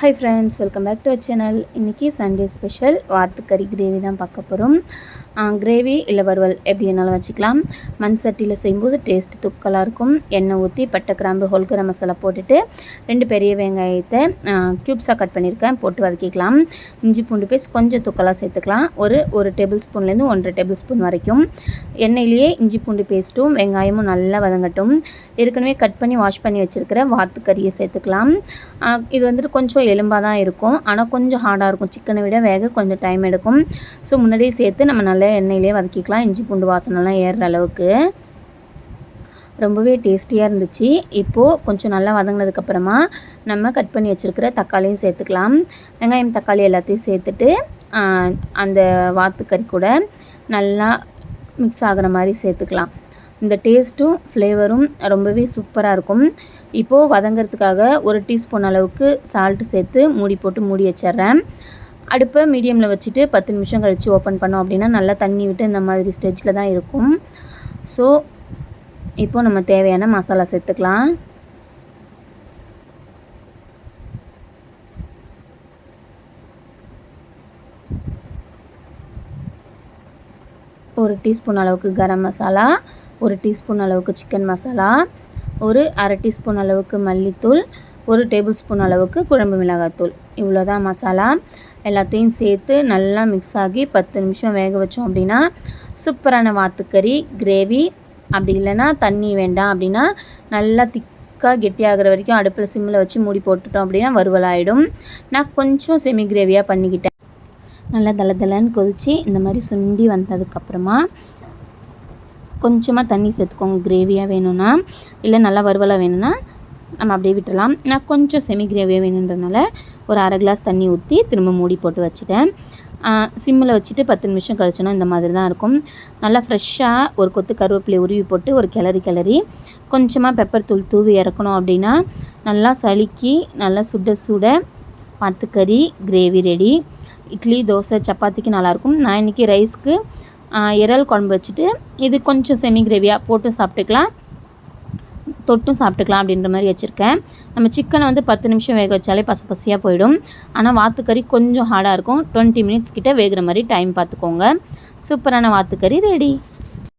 Hi friends welcome back to channel இன்றைக்கி Sunday special வாத்துக்கறி gravy தான் பார்க்க போகிறோம் கிரேவி இல்லை வறுவல் எப்படி வேணாலும் வச்சுக்கலாம். மண் சட்டியில் செய்யும்போது டேஸ்ட் துக்கலாக இருக்கும். எண்ணெய் ஊற்றி பட்டை கிராம்பு ஹோல்கர மசாலா போட்டுட்டு ரெண்டு பெரிய வெங்காயத்தை க்யூப்ஸாக கட் பண்ணியிருக்கேன். போட்டு வதக்கிக்கலாம். இஞ்சி பூண்டு பேஸ்ட் கொஞ்சம் துக்கலாக சேர்த்துக்கலாம். ஒரு ஒரு டேபிள் ஸ்பூன்லேருந்து ஒன்றரை டேபிள் ஸ்பூன் வரைக்கும். எண்ணெயிலேயே இஞ்சி பூண்டு பேஸ்ட்டும் வெங்காயமும் நல்லா வதங்கட்டும். ஏற்கனவே கட் பண்ணி வாஷ் பண்ணி வச்சுருக்கிற வாத்துக்கறியை சேர்த்துக்கலாம். இது வந்துட்டு கொஞ்சம் எலும்பாக தான் இருக்கும். ஆனால் கொஞ்சம் ஹார்டாக இருக்கும். சிக்கனை விட வேக கொஞ்சம் டைம் எடுக்கும். ஸோ முன்னாடியே சேர்த்து நம்ம நல்லா எண்ணெயிலே வதக்கிக்கலாம். இஞ்சி பூண்டு வாசனைலாம் ஏறுற அளவுக்கு. ரொம்பவே டேஸ்டியாக இருந்துச்சு. இப்போது கொஞ்சம் நல்லா வதங்கினதுக்கப்புறமா நம்ம கட் பண்ணி வச்சுருக்கிற தக்காளியும் சேர்த்துக்கலாம். வெங்காயம் தக்காளி எல்லாத்தையும் சேர்த்துட்டு அந்த வாத்துக்கறி கூட நல்லா மிக்ஸ் ஆகிற மாதிரி சேர்த்துக்கலாம். இந்த டேஸ்ட்டும் ஃப்ளேவரும் ரொம்பவே சூப்பராக இருக்கும். இப்போது வதங்கிறதுக்காக ஒரு டீஸ்பூன் அளவுக்கு சால்ட்டு சேர்த்து மூடி போட்டு மூடி வச்சிட்றேன் அடுப்பை மீடியமில் வச்சுட்டு பத்து நிமிஷம் கழித்து ஓப்பன் பண்ணோம் அப்படின்னா நல்லா தண்ணி விட்டு இந்த மாதிரி ஸ்டேஜில் தான் இருக்கும். ஸோ இப்போது நம்ம தேவையான மசாலா சேர்த்துக்கலாம். ஒரு டீஸ்பூன் அளவுக்கு கரம் மசாலா ஒரு டீஸ்பூன் அளவுக்கு சிக்கன் மசாலா ஒரு அரை டீஸ்பூன் அளவுக்கு மல்லித்தூள் ஒரு டேபிள் ஸ்பூன் அளவுக்கு குழம்பு மிளகாத்தூள். இவ்வளோ தான் மசாலா. எல்லாத்தையும் சேர்த்து நல்லா மிக்ஸ் ஆகி பத்து நிமிஷம் வேக வச்சோம் அப்படின்னா சூப்பரான வாத்துக்கறி கிரேவி அப்படி இல்லைன்னா தண்ணி வேண்டாம் அப்படின்னா நல்லா திக்காக கெட்டியாகிற வரைக்கும் அடுப்பில் சிம்மில் வச்சு மூடி போட்டுட்டோம் அப்படின்னா வறுவலாயிடும். நான் கொஞ்சம் செமி கிரேவியாக பண்ணிக்கிட்டேன். நல்லா தலை தலைன்னு கொதித்து இந்த மாதிரி சுண்டி வந்ததுக்கப்புறமா கொஞ்சமாக தண்ணி சேர்த்துக்கோங்க. கிரேவியாக வேணும்னா இல்லை நல்லா வறுவலாக வேணும்னா நம்ம அப்படியே விட்டுடலாம் நான் கொஞ்சம் செமி கிரேவியாக வேணுன்றதுனால ஒரு அரை கிளாஸ் தண்ணி ஊற்றி திரும்ப மூடி போட்டு வச்சுட்டேன். சிம்மில் வச்சுட்டு பத்து நிமிஷம் கழிச்சோன்னா இந்த மாதிரி தான் இருக்கும். நல்லா ஃப்ரெஷ்ஷாக ஒரு கொத்து கருவேப்பிலை உருவி போட்டு ஒரு கிளறி கிளறி கொஞ்சமாக பெப்பர் தூள் தூவி இறக்கணும் அப்படின்னா நல்லா சளிக்கி நல்லா சுட சுட மாத்துக்கறி கிரேவி ரெடி இட்லி தோசை சப்பாத்திக்கு நல்லாயிருக்கும் நான் இன்றைக்கி ரைஸ்க்கு இறால் குழம்பு வச்சுட்டு இது கொஞ்சம் செமி கிரேவியாக போட்டு சாப்பிட்டுக்கலாம். தொட்டும் சாப்பிட்டுக்கலாம் அப்படின்ற மாதிரி வச்சுருக்கேன். நம்ம சிக்கனை வந்து பத்து நிமிஷம் வேக வச்சாலே பசு பசியாக போயிடும். ஆனால் வாத்துக்கறி கொஞ்சம் ஹார்டாக இருக்கும். டுவெண்ட்டி மினிட்ஸ் கிட்டே வேகிற மாதிரி டைம் பார்த்துக்கோங்க சூப்பரான வாத்துக்கறி ரெடி